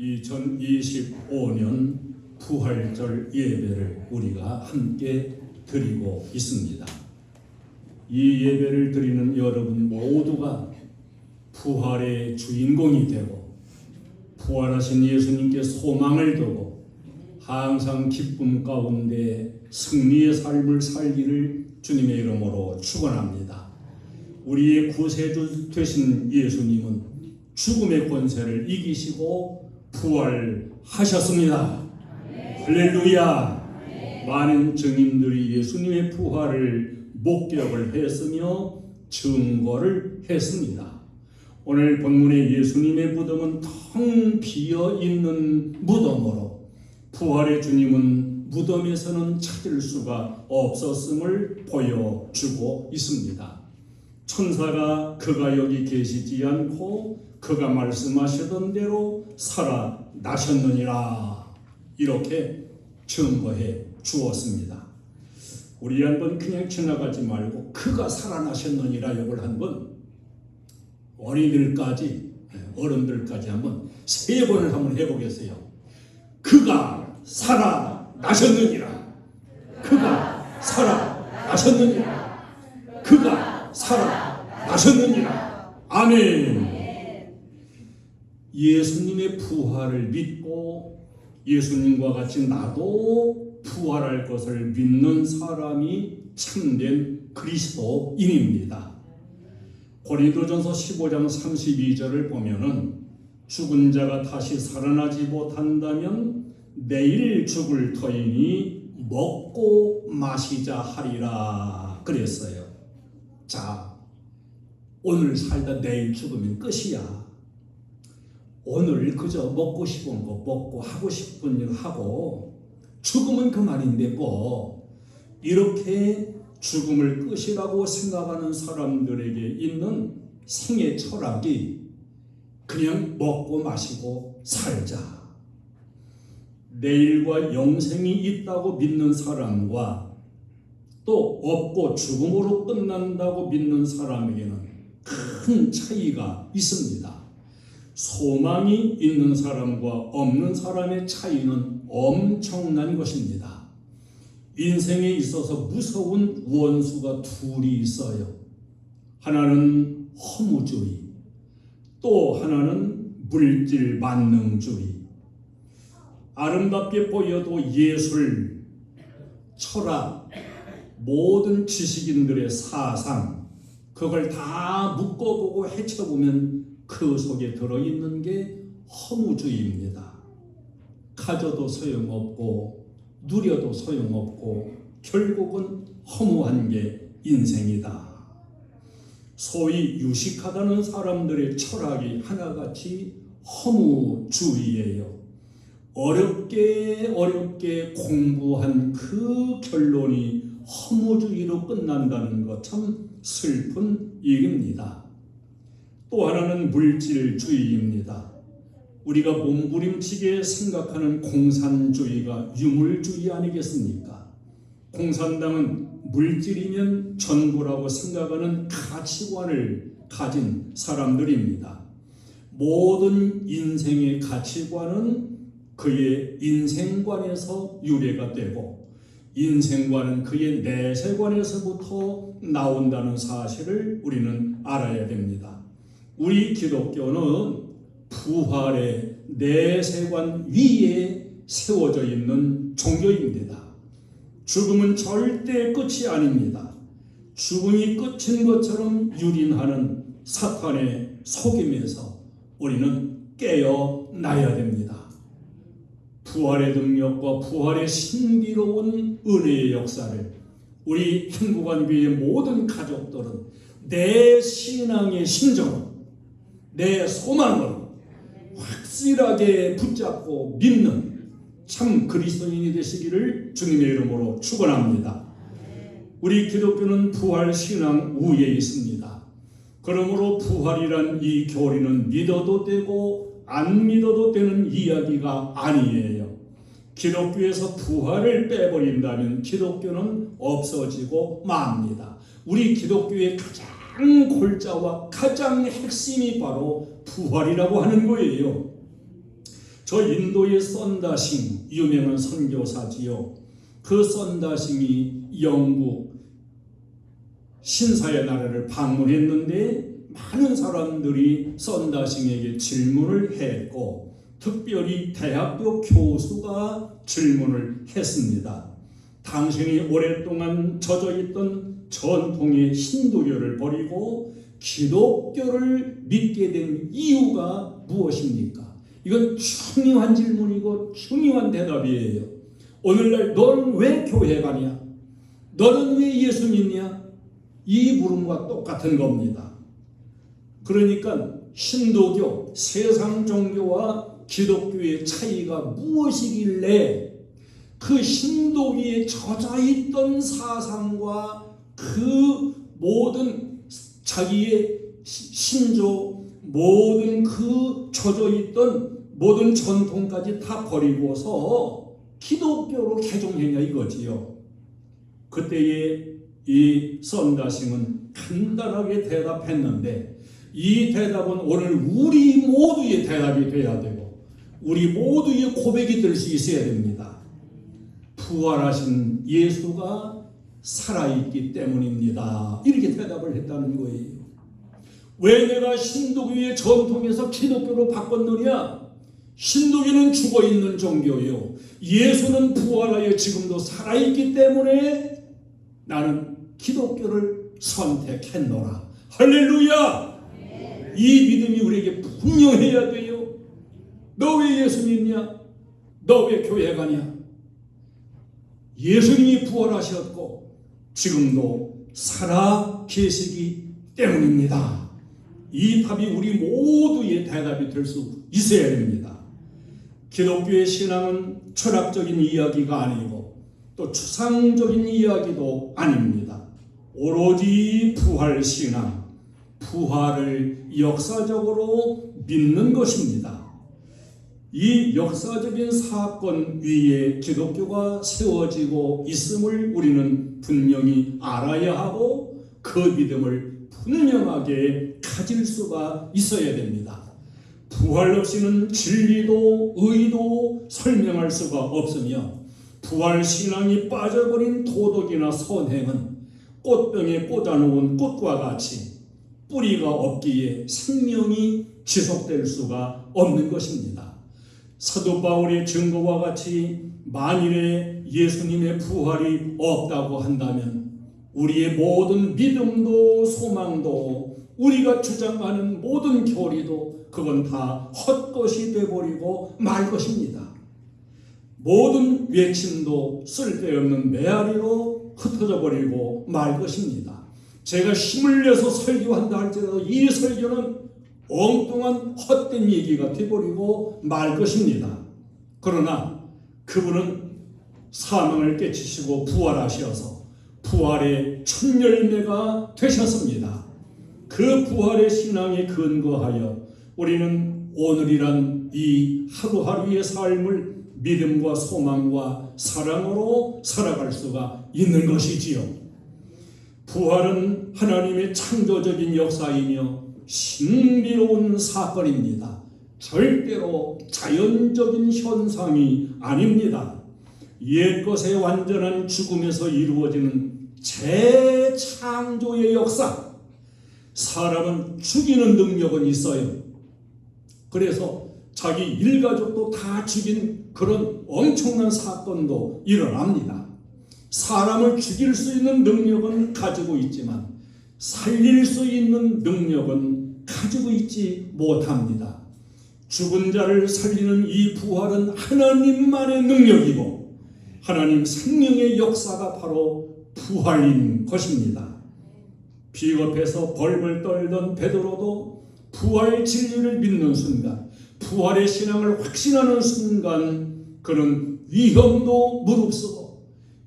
2025년 부활절 예배를 우리가 함께 드리고 있습니다. 이 예배를 드리는 여러분 모두가 부활의 주인공이 되고 부활하신 예수님께 소망을 두고 항상 기쁨 가운데 승리의 삶을 살기를 주님의 이름으로 축원합니다. 우리의 구세주 되신 예수님은 죽음의 권세를 이기시고 부활하셨습니다. 할렐루야. 많은 증인들이 예수님의 부활을 목격을 했으며 증거를 했습니다. 오늘 본문의 예수님의 무덤은 텅 비어 있는 무덤으로 부활의 주님은 무덤에서는 찾을 수가 없었음을 보여주고 있습니다. 천사가 그가 여기 계시지 않고 그가 말씀하시던 대로 살아나셨느니라 이렇게 증거해 주었습니다. 우리 한번 그냥 지나가지 말고 그가 살아나셨느니라 이걸 한번 어린이들까지 어른들까지 한번 세 번을 한번 해보겠어요. 그가 살아나셨느니라. 그가 살아나셨느니라. 그가 살아나셨느니라. 아멘. 예수님의 부활을 믿고 예수님과 같이 나도 부활할 것을 믿는 사람이 참된 그리스도인입니다. 고린도전서 15장 32절을 보면은 죽은 자가 다시 살아나지 못한다면 내일 죽을 터이니 먹고 마시자 하리라 그랬어요. 자, 오늘 살다 내일 죽으면 끝이야. 오늘 그저 먹고 싶은 거 먹고 하고 싶은 일 하고 죽으면 그만인데 뭐 이렇게 죽음을 끝이라고 생각하는 사람들에게 있는 생애 철학이 그냥 먹고 마시고 살자. 내일과 영생이 있다고 믿는 사람과 또 없고 죽음으로 끝난다고 믿는 사람에게는 큰 차이가 있습니다. 소망이 있는 사람과 없는 사람의 차이는 엄청난 것입니다. 인생에 있어서 무서운 원수가 둘이 있어요. 하나는 허무주의, 또 하나는 물질 만능주의. 아름답게 보여도 예술, 철학, 모든 지식인들의 사상, 그걸 다 묶어보고 헤쳐보면 그 속에 들어있는 게 허무주의입니다. 가져도 소용없고 누려도 소용없고 결국은 허무한 게 인생이다. 소위 유식하다는 사람들의 철학이 하나같이 허무주의예요. 어렵게 어렵게 공부한 그 결론이 허무주의로 끝난다는 것 참 슬픈 일입니다. 또 하나는 물질주의입니다. 우리가 몸부림치게 생각하는 공산주의가 유물주의 아니겠습니까? 공산당은 물질이면 전부라고 생각하는 가치관을 가진 사람들입니다. 모든 인생의 가치관은 그의 인생관에서 유래가 되고 인생관은 그의 내세관에서부터 나온다는 사실을 우리는 알아야 됩니다. 우리 기독교는 부활의 내세관 위에 세워져 있는 종교입니다. 죽음은 절대 끝이 아닙니다. 죽음이 끝인 것처럼 유린하는 사탄의 속임에서 우리는 깨어나야 됩니다. 부활의 능력과 부활의 신비로운 은혜의 역사를 우리 행복한교회의 모든 가족들은 내 신앙의 신정으로 내 소망으로 확실하게 붙잡고 믿는 참 그리스도인이 되시기를 주님의 이름으로 축원합니다. 우리 기독교는 부활 신앙 우에 있습니다. 그러므로 부활이란 이 교리는 믿어도 되고 안 믿어도 되는 이야기가 아니에요. 기독교에서 부활을 빼버린다면 기독교는 없어지고 맙니다. 우리 기독교의 가장 골자와 가장 핵심이 바로 부활이라고 하는 거예요. 저 인도의 썬다싱 유명한 선교사지요. 그 썬다싱이 영국 신사의 나라를 방문했는데 많은 사람들이 썬다싱에게 질문을 했고 특별히 대학교 교수가 질문을 했습니다. 당신이 오랫동안 젖어 있던 전통의 힌두교를 버리고 기독교를 믿게 된 이유가 무엇입니까? 이건 중요한 질문이고 중요한 대답이에요. 오늘날 너는 왜 교회 가냐? 너는 왜 예수 믿냐? 이 물음과 똑같은 겁니다. 그러니까 신도교, 세상 종교와 기독교의 차이가 무엇이길래 그 신도기에 젖어 있던 사상과 그 모든 자기의 신조 모든 그 젖어 있던 모든 전통까지 다 버리고서 기독교로 개종했냐 이거지요. 그때에 이 썬다싱은 간단하게 대답했는데 이 대답은 오늘 우리 모두의 대답이 돼야 되고 우리 모두의 고백이 될 수 있어야 됩니다. 부활하신 예수가 살아있기 때문입니다. 이렇게 대답을 했다는 거예요. 왜 내가 신도교의 전통에서 기독교로 바꿨느냐? 신도교는 죽어 있는 종교요. 예수는 부활하여 지금도 살아있기 때문에 나는 기독교를 선택했노라. 할렐루야! 이 믿음이 우리에게 분명해야 돼요. 너 왜 예수 믿냐? 너 왜 교회 가냐? 예수님이 부활하셨고 지금도 살아 계시기 때문입니다. 이 답이 우리 모두의 대답이 될 수 있어야 됩니다. 기독교의 신앙은 철학적인 이야기가 아니고 또 추상적인 이야기도 아닙니다. 오로지 부활 신앙, 부활을 역사적으로 믿는 것입니다. 이 역사적인 사건 위에 기독교가 세워지고 있음을 우리는 분명히 알아야 하고 그 믿음을 분명하게 가질 수가 있어야 됩니다. 부활 없이는 진리도 의도 설명할 수가 없으며 부활 신앙이 빠져버린 도덕이나 선행은 꽃병에 꽂아놓은 꽃과 같이 뿌리가 없기에 생명이 지속될 수가 없는 것입니다. 사도 바울의 증거와 같이 만일에 예수님의 부활이 없다고 한다면 우리의 모든 믿음도 소망도 우리가 주장하는 모든 교리도 그건 다 헛것이 되버리고 말 것입니다. 모든 외침도 쓸데없는 메아리로 흩어져 버리고 말 것입니다. 제가 힘을 내서 설교한다 할지라도 이 설교는 엉뚱한 헛된 얘기가 되버리고 말 것입니다. 그러나 그분은 사망을 깨치시고 부활하셔서 부활의 첫 열매가 되셨습니다. 그 부활의 신앙에 근거하여 우리는 오늘이란 이 하루하루의 삶을 믿음과 소망과 사랑으로 살아갈 수가 있는 것이지요. 부활은 하나님의 창조적인 역사이며 신비로운 사건입니다. 절대로 자연적인 현상이 아닙니다. 옛것의 완전한 죽음에서 이루어지는 재창조의 역사. 사람은 죽이는 능력은 있어요. 그래서 자기 일가족도 다 죽인 그런 엄청난 사건도 일어납니다. 사람을 죽일 수 있는 능력은 가지고 있지만 살릴 수 있는 능력은 가지고 있지 못합니다. 죽은 자를 살리는 이 부활은 하나님만의 능력이고 하나님 생명의 역사가 바로 부활인 것입니다. 비겁해서 벌벌 떨던 베드로도 부활 진리를 믿는 순간, 부활의 신앙을 확신하는 순간 그는 위험도 무릅쓰고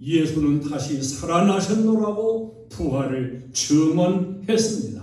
예수는 다시 살아나셨노라고 부활을 증언했습니다.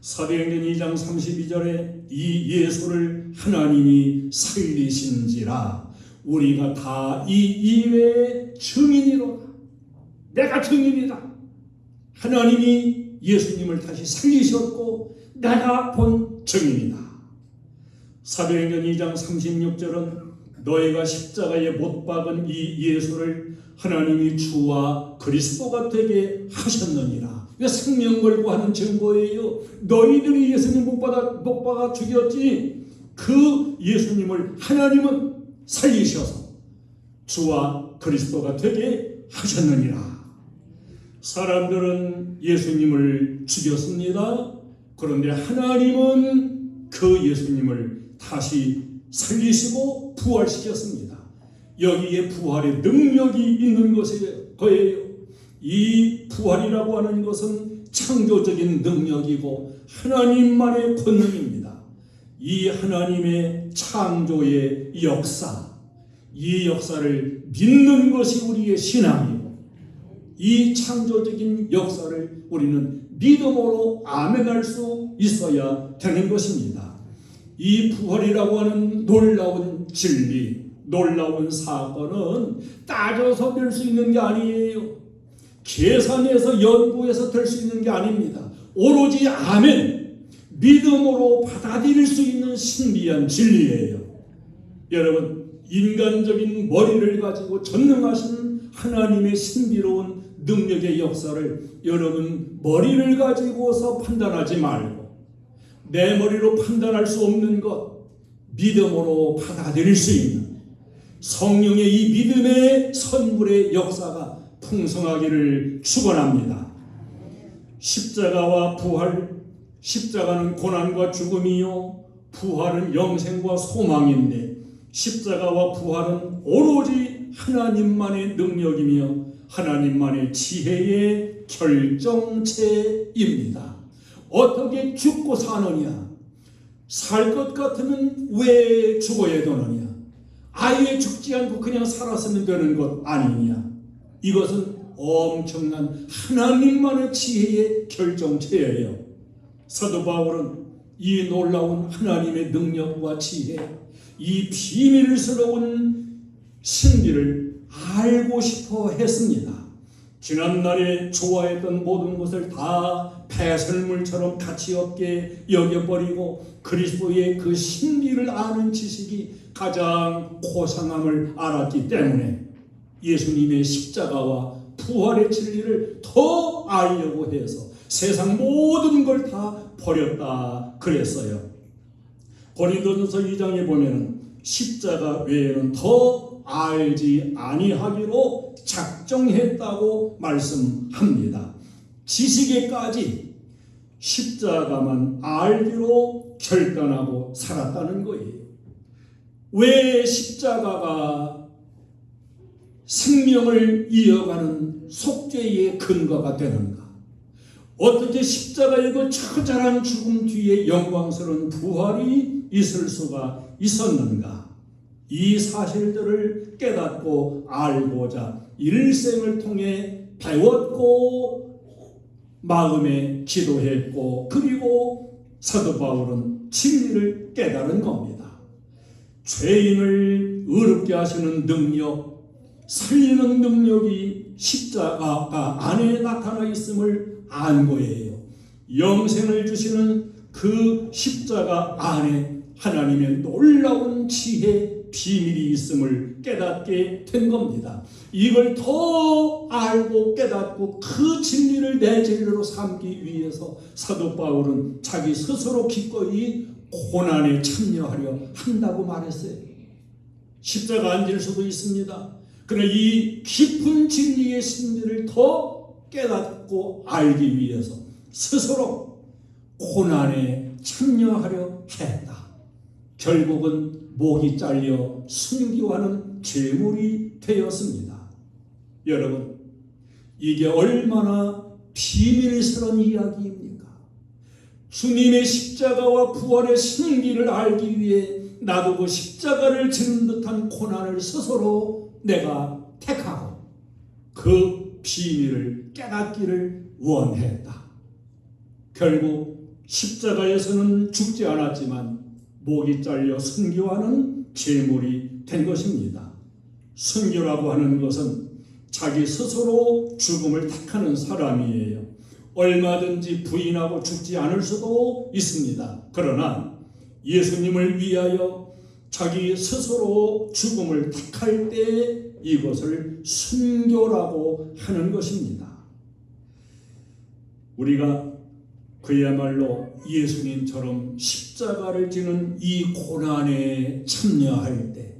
사도행전 2장 32절에 이 예수를 하나님이 살리신지라 우리가 다 이 이외의 증인이로다. 내가 증인이다. 하나님이 예수님을 다시 살리셨고 내가 본 증인이다. 사도행전 2장 36절은 너희가 십자가에 못 박은 이 예수를 하나님이 주와 그리스도가 되게 하셨느니라. 이게 생명 걸고 하는 증거예요. 너희들이 예수님 못 받아 못 박아 죽였지. 그 예수님을 하나님은 살리셔서 주와 그리스도가 되게 하셨느니라. 사람들은 예수님을 죽였습니다. 그런데 하나님은 그 예수님을 다시 살리시고 부활시켰습니다. 여기에 부활의 능력이 있는 것이 거예요. 이 부활이라고 하는 것은 창조적인 능력이고 하나님만의 권능입니다. 이 하나님의 창조의 역사, 이 역사를 믿는 것이 우리의 신앙이고 이 창조적인 역사를 우리는 믿음으로 아멘할 수 있어야 되는 것입니다. 이 부활이라고 하는 놀라운 진리, 놀라운 사건은 따져서 될 수 있는 게 아니에요. 계산해서 연구해서 될 수 있는 게 아닙니다. 오로지 아멘, 믿음으로 받아들일 수 있는 신비한 진리예요. 여러분, 인간적인 머리를 가지고 전능하신 하나님의 신비로운 능력의 역사를 여러분 머리를 가지고서 판단하지 말고 내 머리로 판단할 수 없는 것 믿음으로 받아들일 수 있는 성령의 이 믿음의 선물의 역사가 풍성하기를 축원합니다. 십자가와 부활 십자가는 고난과 죽음이요 부활은 영생과 소망인데 십자가와 부활은 오로지 하나님만의 능력이며 하나님만의 지혜의 결정체입니다. 어떻게 죽고 사느냐? 살 것 같으면 왜 죽어야 되느냐? 아예 죽지 않고 그냥 살았으면 되는 것 아니냐? 이것은 엄청난 하나님만의 지혜의 결정체예요. 사도 바울은 이 놀라운 하나님의 능력과 지혜, 이 비밀스러운 신비를 알고 싶어 했습니다. 지난날에 좋아했던 모든 것을 다 배설물처럼 가치 없게 여겨버리고 그리스도의 그 신비를 아는 지식이 가장 고상함을 알았기 때문에 예수님의 십자가와 부활의 진리를 더 알려고 해서 세상 모든 걸 다 버렸다 그랬어요. 고린도전서 2장에 보면은 십자가 외에는 더 알지 아니하기로 작정했다고 말씀합니다. 지식에까지 십자가만 알기로 결단하고 살았다는 거예요. 왜 십자가가 생명을 이어가는 속죄의 근거가 되는가? 어떻게 십자가에도 처절한 죽음 뒤에 영광스러운 부활이 있을 수가 있었는가? 이 사실들을 깨닫고 알고자 일생을 통해 배웠고 마음에 기도했고 그리고 사도 바울은 진리를 깨달은 겁니다. 죄인을 의롭게 하시는 능력, 살리는 능력이 십자가 안에 나타나 있음을 안 거예요. 영생을 주시는 그 십자가 안에 하나님의 놀라운 지혜, 비밀이 있음을 깨닫게 된 겁니다. 이걸 더 알고 깨닫고 그 진리를 내 진리로 삼기 위해서 사도 바울은 자기 스스로 기꺼이 고난에 참여하려 한다고 말했어요. 십자가 안질 수도 있습니다. 그러나 이 깊은 진리의 신비를 더 깨닫고 알기 위해서 스스로 고난에 참여하려 했다. 결국은 목이 잘려 순교하는 제물이 되었습니다. 여러분, 이게 얼마나 비밀스러운 이야기입니까? 주님의 십자가와 부활의 신기를 알기 위해 그 십자가를 지는 듯한 고난을 스스로 내가 택하고 그 비밀을 깨닫기를 원했다. 결국 십자가에서는 죽지 않았지만 목이 잘려 순교하는 제물이 된 것입니다. 순교라고 하는 것은 자기 스스로 죽음을 택하는 사람이에요. 얼마든지 부인하고 죽지 않을 수도 있습니다. 그러나 예수님을 위하여 자기 스스로 죽음을 택할 때 이것을 순교라고 하는 것입니다. 우리가 그야말로 예수님처럼 십자가를 지는 이 고난에 참여할 때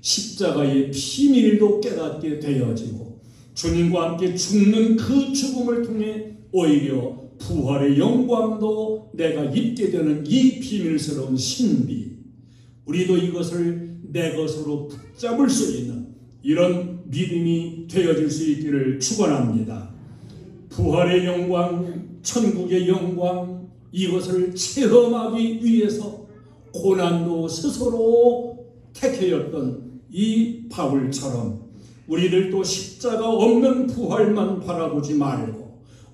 십자가의 비밀도 깨닫게 되어지고 주님과 함께 죽는 그 죽음을 통해 오히려 부활의 영광도 내가 입게 되는 이 비밀스러운 신비 우리도 이것을 내 것으로 붙잡을 수 있는 이런 믿음이 되어질 수 있기를 축원합니다. 부활의 영광, 천국의 영광 이것을 체험하기 위해서 고난도 스스로 택하였던 이 바울처럼 우리들도 십자가 없는 부활만 바라보지 말고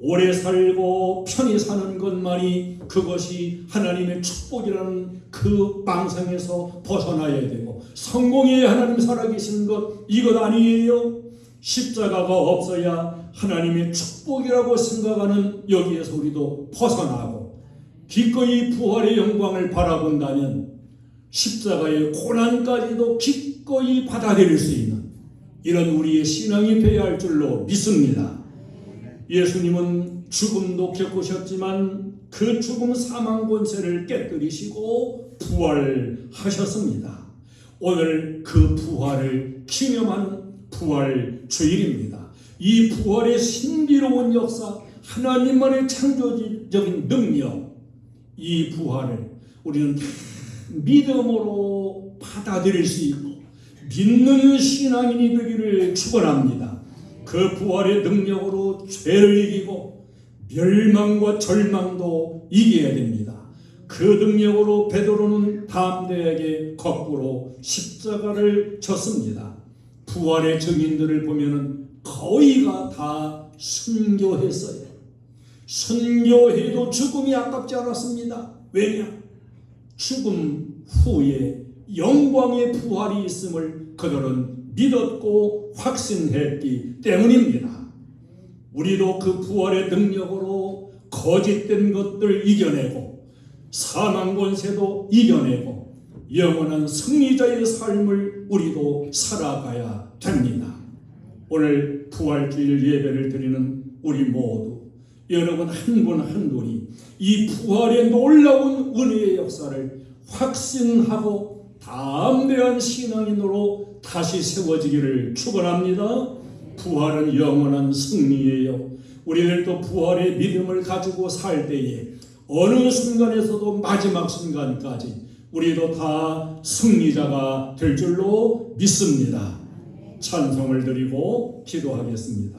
오래 살고 편히 사는 것만이 그것이 하나님의 축복이라는 그 망상에서 벗어나야 되고 성공해야 하나님 살아계신 것 이것 아니에요. 십자가가 없어야 하나님의 축복이라고 생각하는 여기에서 우리도 벗어나고 기꺼이 부활의 영광을 바라본다면 십자가의 고난까지도 기꺼이 받아들일 수 있는 이런 우리의 신앙이 되어야 할 줄로 믿습니다. 예수님은 죽음도 겪으셨지만 그 죽음 사망 권세를 깨뜨리시고 부활하셨습니다. 오늘 그 부활을 기념하는 부활 주일입니다. 이 부활의 신비로운 역사, 하나님만의 창조적인 능력, 이 부활을 우리는 믿음으로 받아들일 수 있고 믿는 신앙인이 되기를 축원합니다. 그 부활의 능력으로 죄를 이기고 멸망과 절망도 이겨야 됩니다. 그 능력으로 베드로는 담대하게 거꾸로 십자가를 졌습니다. 부활의 증인들을 보면은 거의가 다 순교했어요. 순교해도 죽음이 아깝지 않았습니다. 왜냐? 죽음 후에 영광의 부활이 있음을 그들은 믿었고 확신했기 때문입니다. 우리도 그 부활의 능력으로 거짓된 것들 이겨내고 사망 권세도 이겨내고 영원한 승리자의 삶을 우리도 살아가야 됩니다. 오늘 부활주일 예배를 드리는 우리 모두 여러분 한 분 한 분이 이 부활의 놀라운 은혜의 역사를 확신하고 담대한 신앙인으로 다시 세워지기를 축원합니다. 부활은 영원한 승리예요. 우리들도 부활의 믿음을 가지고 살 때에 어느 순간에서도 마지막 순간까지 우리도 다 승리자가 될 줄로 믿습니다. 찬송을 드리고 기도하겠습니다.